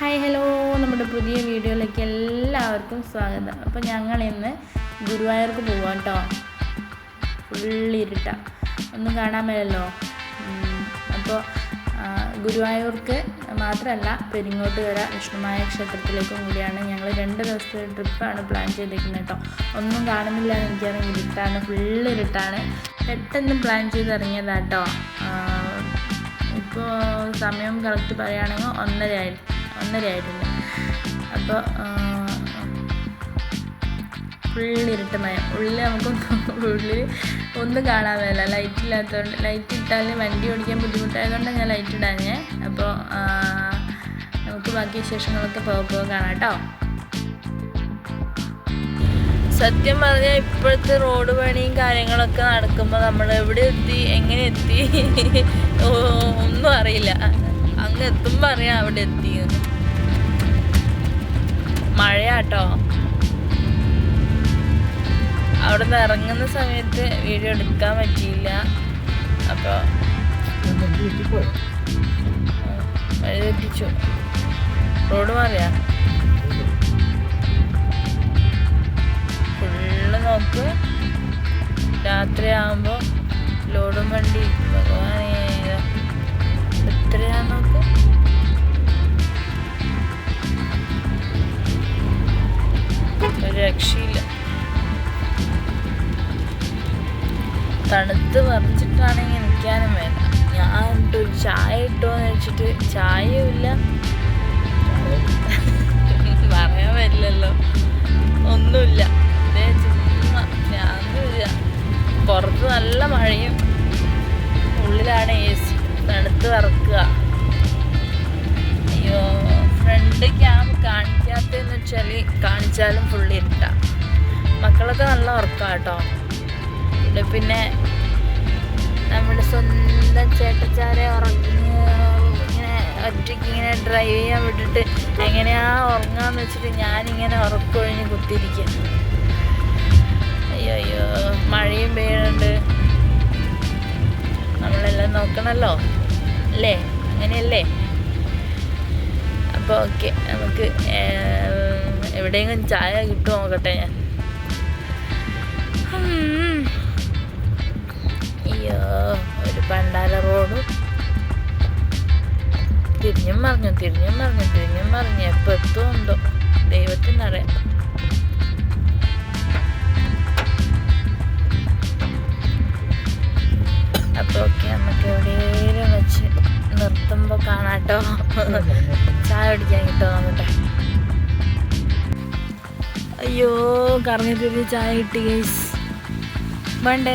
Hi hello നമ്മുടെ പുതിയ വീഡിയോയിലേക്ക് എല്ലാവർക്കും സ്വാഗതം. അപ്പോൾ ഞങ്ങൾ ഇന്ന് ഗുരുവായൂർക്ക് പോവാം കേട്ടോ ഫുള്ളിരുട്ട ഒന്നും കാണാൻ മേലല്ലോ? അപ്പോൾ ഗുരുവായൂർക്ക് മാത്രമല്ല പെരിങ്ങോട്ടുകര വിഷ്ണുമായ ക്ഷേത്രത്തിലേക്കും കൂടിയാണ് ഞങ്ങൾ രണ്ട് ദിവസത്തെ ട്രിപ്പാണ് പ്ലാൻ ചെയ്തിരിക്കുന്നത് കേട്ടോ ഒന്നും കാണുന്നില്ല എന്ന് എനിക്കറിയാം ഇരുട്ടാണ് ഫുള്ള് ഇരുട്ടാണ്. പെട്ടെന്ന് പ്ലാൻ ചെയ്ത് ഇറങ്ങിയതാട്ടോ ഇപ്പോൾ സമയം കറക്റ്റ് പറയുകയാണെങ്കിൽ ഒന്നര ആയി ഒന്നര ആയിട്ടില്ല അപ്പോൾ ഇരുട്ട് മയം. ഉള്ളിൽ നമുക്ക് ഉള്ളിൽ ഒന്നും കാണാൻ ലൈറ്റ് ഇല്ലാത്തതുകൊണ്ട് ലൈറ്റ് ഇട്ടാൽ വണ്ടി ഓടിക്കാൻ ബുദ്ധിമുട്ടായതുകൊണ്ട് ഞാൻ ലൈറ്റ് ഇടാഞ്ഞേ. അപ്പോൾ നമുക്ക് ബാക്കി വിശേഷങ്ങളൊക്കെ പോകാൻ കാണാം കേട്ടോ. സത്യം പറഞ്ഞാൽ ഇപ്പോഴത്തെ റോഡ് പണിയും കാര്യങ്ങളൊക്കെ നടക്കുമ്പോൾ നമ്മൾ എവിടെ എത്തി എങ്ങനെ എത്തി? ഒന്നും അറിയില്ല. അങ്ങ് എത്തുമ്പോൾ അറിയാം അവിടെ എത്തി മഴയാട്ടോ. അവിടെ നിന്ന് ഇറങ്ങുന്ന സമയത്ത് വീഡിയോ എടുക്കാൻ പറ്റിയില്ല. അപ്പോൾ വഴി തെറ്റിച്ചു റോഡ് മാറിയാ? തണുത്ത് മറിച്ചിട്ടാണെങ്കിൽ നിൽക്കാനും വേണ്ട. ഞാൻ ഒരു ചായ ഇട്ടോന്ന് വെച്ചിട്ട് ചായയുമില്ല. പറയാൻ പറ്റില്ലല്ലോ. ഒന്നുമില്ല. ഇതേ പുറത്ത് നല്ല മഴയും. ഉള്ളിലാണ് എ സി തണുത്ത് വറക്കുക. അയ്യോ ഫ്രണ്ട് ക്യാമ്പ് കാണിക്കാത്തതെന്ന് വെച്ചാൽ കാണിച്ചാലും ഫുള്ളി ഇരുട്ടാ. മക്കളൊക്കെ നല്ല ഉറക്കാം കേട്ടോ. ഇവിടെ പിന്നെ നമ്മുടെ സ്വന്തം ചേട്ടച്ചാരെ ഉറങ്ങി ഇങ്ങനെ ഒറ്റയ്ക്ക് ഇങ്ങനെ ഡ്രൈവ് ചെയ്യാൻ വിട്ടിട്ട് എങ്ങനെയാ ഉറങ്ങാന്ന് വെച്ചിട്ട് ഞാനിങ്ങനെ ഉറക്കൊഴിഞ്ഞ് കുത്തിയിരിക്കും അയ്യോ അയ്യോ മഴയും പെയ്യുന്നുണ്ട്. നമ്മളെല്ലാം നോക്കണല്ലോ അല്ലേ? അങ്ങനെയല്ലേ? അപ്പോൾ ഓക്കെ നമുക്ക് എവിടെയെങ്കിലും ചായ കിട്ടുമോ നോക്കട്ടെ ഞാൻ? മറിഞ്ഞു തിരിഞ്ഞും മറിഞ്ഞു തിരിഞ്ഞും മറിഞ്ഞു. എപ്പോൾ എത്തുമുണ്ടോ ദൈവത്തിനറിയാം അപ്പോൾ ഓക്കെ നമുക്ക് എവിടെയെങ്കിലും വെച്ച് നിർത്തുമ്പോൾ കാണാട്ടോ. ചായ കുടിക്കാൻ കിട്ടോ നോക്കട്ടെ അയ്യോ കറങ്ങി തിരിഞ്ഞ് ചായ കിട്ടി ഗൈസ് വേണ്ടേ?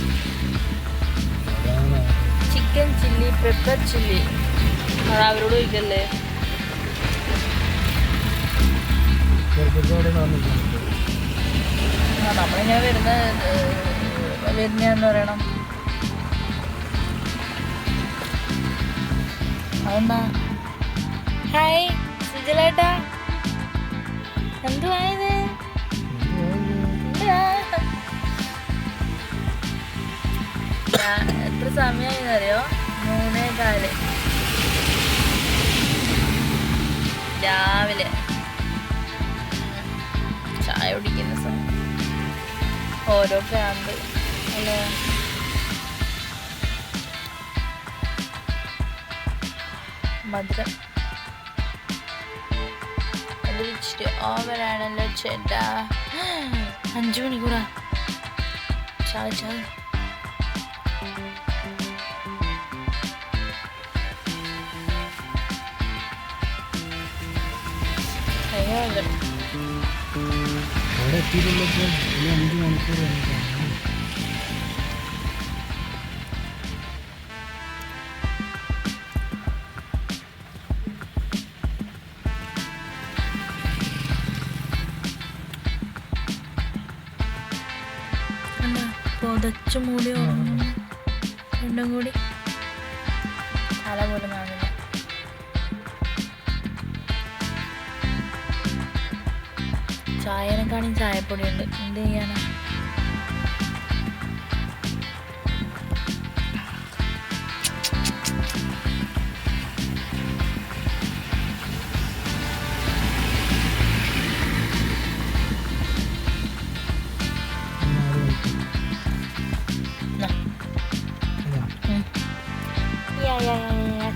ഇതെവിടെയാണ് ചില്ലി. അത് അവരോട് ചോദിക്കല്ലേ നമ്മളിങ്ങനെ വരുന്ന വരുന്നതെന്ന് പറയണം. അതെന്താ? ഹായ് സുജലേട്ടാ. എന്തുവായത് എത്ര സമയമായി അറിയോ മൂന്നേ കാൽ. രാവിലെ. ചായ കുടിക്കുന്ന സമയം. ഓരോ പ്രാന്ത് അല്ലേ മധുരം. അത് ഇച്ചിരി ഓവറാണല്ലോ ചേട്ടാ. അഞ്ചു മണിക്കൂറാ. ചായ ചായ. അവിടെ എത്തിയിട്ടുള്ളപ്പോൾ അഞ്ച് മണിക്കൂർ കഴിഞ്ഞിട്ടാണ് ഉറങ്ങുന്നു രണ്ടും കൂടി. തല പോലും ചായനെക്കാളും ചായപ്പൊടി ഉണ്ട് എന്ത് ചെയ്യാനാ.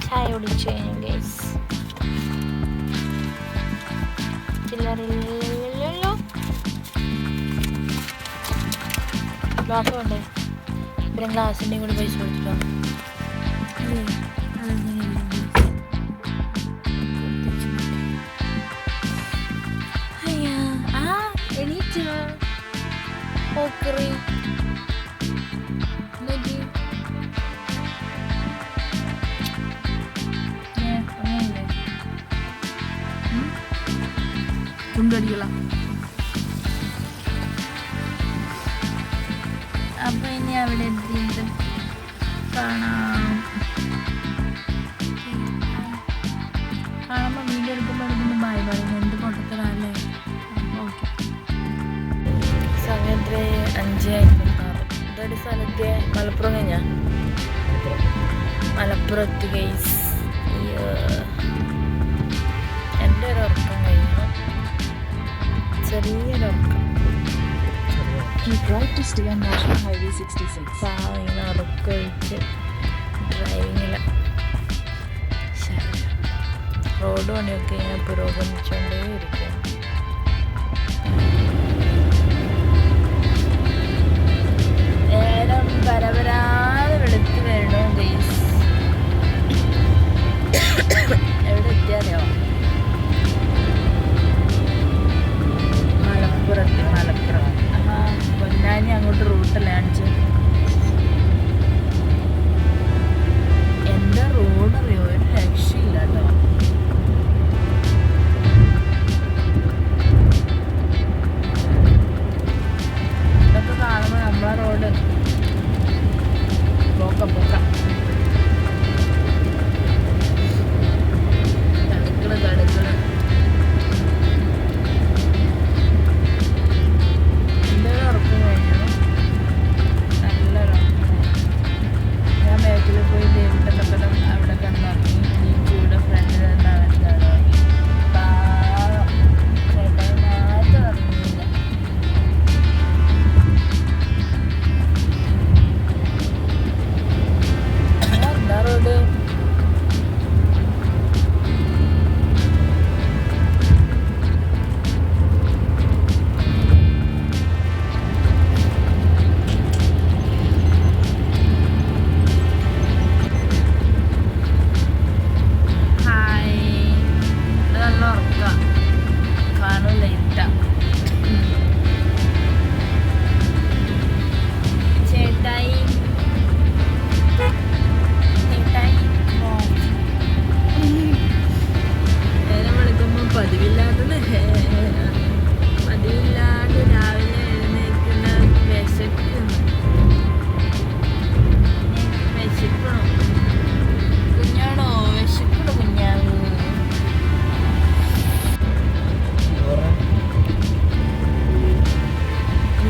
ചായ കുടിച്ചു കഴിഞ്ഞു ഗൈസ് ചില്ലറില്ലല്ലോ ഗ്ലാസ് വേണ്ടേ ഇത്രയും ഗ്ലാസിന്റെയും കൂടി പൈസ കൊടുത്തിട്ടോ? ആ എണീറ്റോ ഓക്കറി. എന്നിട്ട് അവിടെ എത്തിയിട്ട് കാണാം. കാണുമ്പോൾ വീഡിയോ എടുക്കുമ്പോൾ എടുക്കുമ്പോൾ ബായ് പറയും എന്ത് പൊട്ടത്തരല്ലേ ഓക്കെ. സമയം അഞ്ച് ഇതൊരു സ്ഥലത്തെ മലപ്പുറം കഴിഞ്ഞാ? മലപ്പുറത്ത് ഗൈസ് എന്റെ ഒരു ഉറക്കം കഴിഞ്ഞു ചെറിയൊരു ഉറക്കം. Keep right to stay on National Highway 66. പാവം ഇങ്ങനെ ഉറക്കൊഴിച്ച് ഡ്രൈവിങ്ങിൽ റോഡ് പണിയൊക്കെ ഇങ്ങനെ പുരോഗമിച്ചുകൊണ്ടേ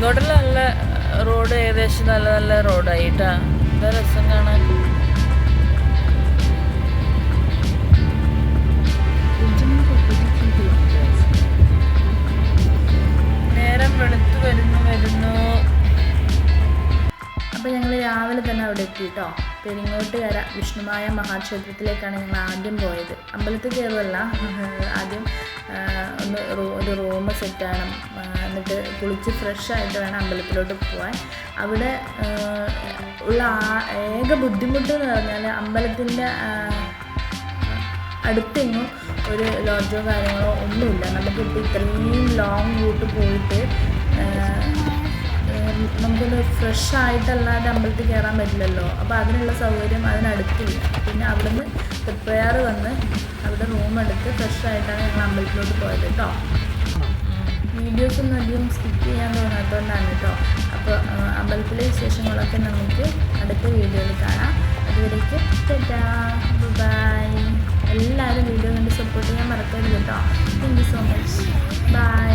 ഇങ്ങോട്ടുള്ള നല്ല റോഡ് ഏകദേശം നല്ല നല്ല റോഡായിട്ടാ എന്താ രസം കാണാൻ? Continue for 33 kilometers. നേരം വെളുത്തു വരുന്നു വരുന്നു. അപ്പോൾ ഞങ്ങൾ രാവിലെ തന്നെ അവിടെ എത്തി കേട്ടോ പെരിങ്ങോട്ടുകര വിഷ്ണുമായ മഹാക്ഷേത്രത്തിലേക്കാണ് ഞങ്ങൾ ആദ്യം പോയത്. അമ്പലത്തിൽ കയറുമല്ല ആദ്യം ഒന്ന് ഒരു റൂം സെറ്റ് ആ, എന്നിട്ട് കുളിച്ച് ഫ്രഷായിട്ട് വേണം അമ്പലത്തിലോട്ട് പോകാൻ അവിടെ ഉള്ള ഏക ബുദ്ധിമുട്ട് എന്ന് പറഞ്ഞാൽ അമ്പലത്തിന്റെ അടുത്തെങ്ങും ഒരു ലോഡ്ജോ കാര്യങ്ങളോ ഒന്നുമില്ല. നമുക്കിപ്പോൾ ഇത്രയും ലോങ് റൂട്ട് പോയിട്ട് നമുക്കൊന്ന് ഫ്രഷ് ആയിട്ടല്ലാതെ അമ്പലത്തിൽ കയറാൻ പറ്റില്ലല്ലോ. അപ്പോൾ അതിനുള്ള സൗകര്യം അതിനടുത്തില്ല. പിന്നെ അവിടുന്ന് പ്രിപ്പയർ വന്ന് അവിടെ റൂം എടുത്ത് ഫ്രഷ് ഞങ്ങൾ അമ്പലത്തിലോട്ട് പോയത് കേട്ടോ. വീഡിയോസ് ഒന്നും അധികം സ്കിപ്പ് ചെയ്യാൻ തോന്നാത്തതുകൊണ്ടാണ് കേട്ടോ അപ്പോൾ അമ്പലത്തിലെ വിശേഷങ്ങളൊക്കെ നമുക്ക് അടുത്ത വീഡിയോയിൽ കാണാം. അതുവരേക്കും ബൈ എല്ലാവരും വീഡിയോ കണ്ട് സപ്പോർട്ട് ചെയ്യാൻ മറക്കരുത് കേട്ടോ thank you so much bye